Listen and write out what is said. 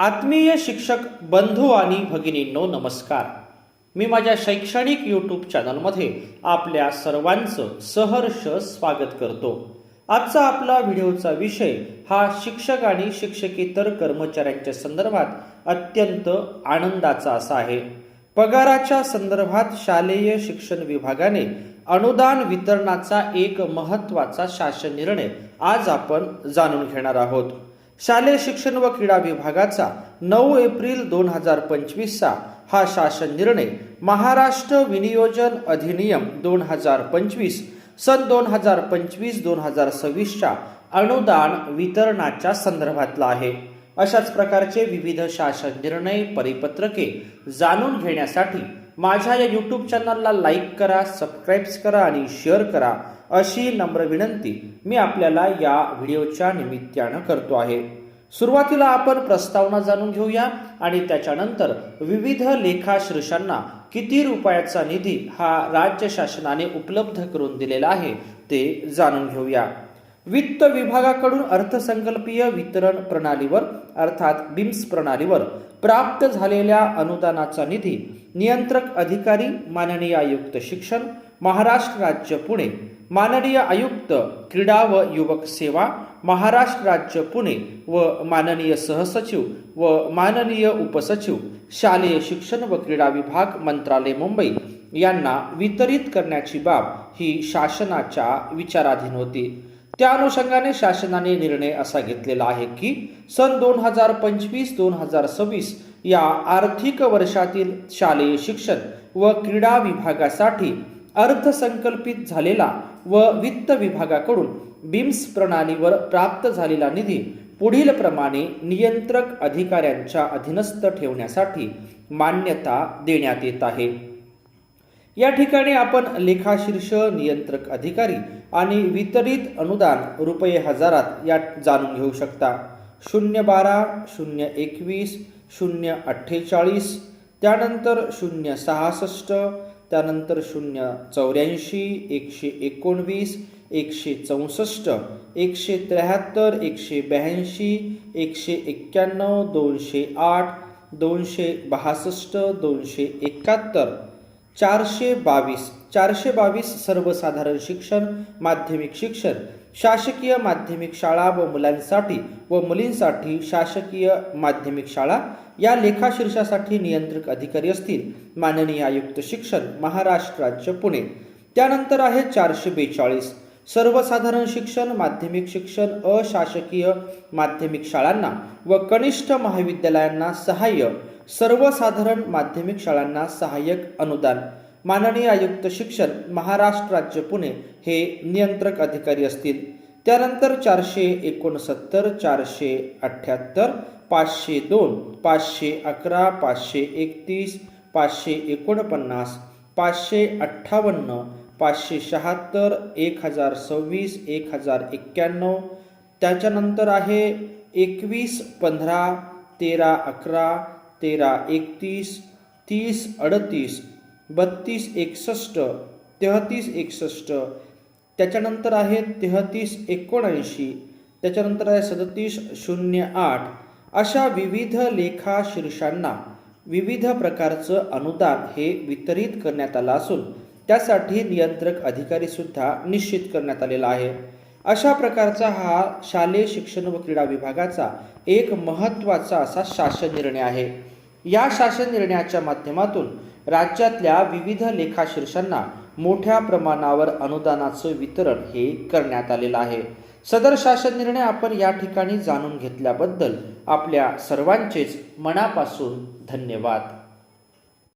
आत्मीय शिक्षक बंधू आणि भगिनींनो नमस्कार. मी माझ्या शैक्षणिक यूट्यूब चॅनलमध्ये आपल्या सर्वांचं सहर्ष स्वागत करतो. आजचा आपला व्हिडिओचा विषय हा शिक्षक आणि शिक्षकेतर कर्मचाऱ्यांच्या संदर्भात अत्यंत आनंदाचा असा आहे. पगाराच्या संदर्भात शालेय शिक्षण विभागाने अनुदान वितरणाचा एक महत्त्वाचा शासन निर्णय आज आपण जाणून घेणार आहोत. शालेय शिक्षण व क्रीडा विभागाचा नऊ एप्रिल दोन हजार पंचवीसचा हा शासन निर्णय महाराष्ट्र विनियोजन अधिनियम दोन हजार पंचवीस सन दोन हजार पंचवीस दोन हजार सव्वीसच्या अनुदान वितरणाच्या संदर्भातला आहे. अशाच प्रकारचे विविध शासन निर्णय परिपत्रके जाणून घेण्यासाठी माझ्या या यूट्यूब चॅनलला लाईक करा सबस्क्राईब्स करा आणि शेअर करा अशी नम्र विनंती मी आपल्याला या व्हिडिओच्या निमित्तानं करतो आहे. सुरुवातीला आपण प्रस्तावना जाणून घेऊया आणि त्याच्यानंतर विविध लेखाशीर्षांना किती रुपयाचा निधी हा राज्य शासनाने उपलब्ध करून दिलेला आहे ते जाणून घेऊया. वित्त विभागाकडून अर्थसंकल्पीय वितरण प्रणालीवर अर्थात बिम्स प्रणालीवर प्राप्त झालेल्या अनुदानाचा निधी नियंत्रक अधिकारी माननीय आयुक्त शिक्षण महाराष्ट्र राज्य पुणे माननीय आयुक्त क्रीडा व युवक सेवा महाराष्ट्र राज्य पुणे व माननीय सहसचिव व माननीय उपसचिव शालेय शिक्षण व क्रीडा विभाग मंत्रालय मुंबई यांना वितरित करण्याची बाब ही शासनाच्या विचाराधीन होती. त्या अनुषंगाने शासनाने निर्णय असा घेतलेला आहे की सन दोन हजार पंचवीस दोन हजार सव्वीस या आर्थिक वर्षातील शालेय शिक्षण व क्रीडा विभागासाठी अर्थसंकल्पित झालेला व वित्त विभागाकडून बिम्स प्रणालीवर प्राप्त झालेला निधी पुढील प्रमाणे नियंत्रक अधिकाऱ्यांच्या अधीनस्थ ठेवण्यासाठी मान्यता देण्यात येत आहे. या ठिकाणी आपण लेखाशीर्ष नियंत्रक अधिकारी आणि वितरित अनुदान रुपये हजारात या जाणून घेऊ शकता. शून्य बारा शून्य एकवीस शून्य अठ्ठेचाळीस त्यानंतर शून्य सहासष्ट त्यानंतर शून्य चौऱ्याऐंशी एकशे एकोणवीस एकशे चौसष्ट एकशे त्र्याहत्तर एकशे ब्याऐंशी एकशे एक्क्याण्णव दोनशे आठ दोनशे बासष्ट दोनशे एकाहत्तर. चारशे बावीस चारशे बावीस सर्वसाधारण शिक्षण माध्यमिक शिक्षण शासकीय माध्यमिक शाळा व मुलांसाठी व मुलींसाठी शासकीय माध्यमिक शाळा या लेखाशीर्षासाठी नियंत्रक अधिकारी असतील माननीय आयुक्त शिक्षण महाराष्ट्र राज्य पुणे. त्यानंतर आहे चारशे बेचाळीस सर्वसाधारण शिक्षण माध्यमिक शिक्षण अशासकीय माध्यमिक शाळांना व कनिष्ठ महाविद्यालयांना सहाय्य. सर्वसाधारण माध्यमिक शाळांना सहाय्यक अनुदान. माननीय आयुक्त शिक्षण महाराष्ट्र राज्य पुणे हे नियंत्रक अधिकारी असतील. त्यानंतर चारशे एकोणसत्तर चारशे अठ्ठ्याहत्तर पाचशे दोन पाचशे अकरा पाचशे एकतीस पाचशे एकोणपन्नास पाचशे अठ्ठावन्न पाचशे शहात्तर एक हजार सव्वीस एक हजार एक्क्याण्णव. त्याच्यानंतर आहे एकवीस पंधरा तेरा अकरा तेरा एकतीस तीस अडतीस बत्तीस एकसष्ट तेहतीस एकसष्ट. त्याच्यानंतर आहे तेहतीस एकोणऐंशी. त्याच्यानंतर आहे सदतीस शून्य आठ. अशा विविध लेखा शीर्षांना विविध प्रकारचं अनुदान हे वितरित करण्यात आलं असून त्यासाठी नियंत्रक अधिकारीसुद्धा निश्चित करण्यात आलेला आहे. अशा प्रकारचा हा शालेय शिक्षण व क्रीडा विभागाचा एक महत्त्वाचा असा शासन निर्णय आहे. या शासन निर्णयाच्या माध्यमातून राज्यातल्या विविध लेखाशीर्षांना मोठ्या प्रमाणावर अनुदानाचं वितरण हे करण्यात आलेलं आहे. सदर शासन निर्णय आपण या ठिकाणी जाणून घेतल्याबद्दल आपल्या सर्वांचेच मनापासून धन्यवाद.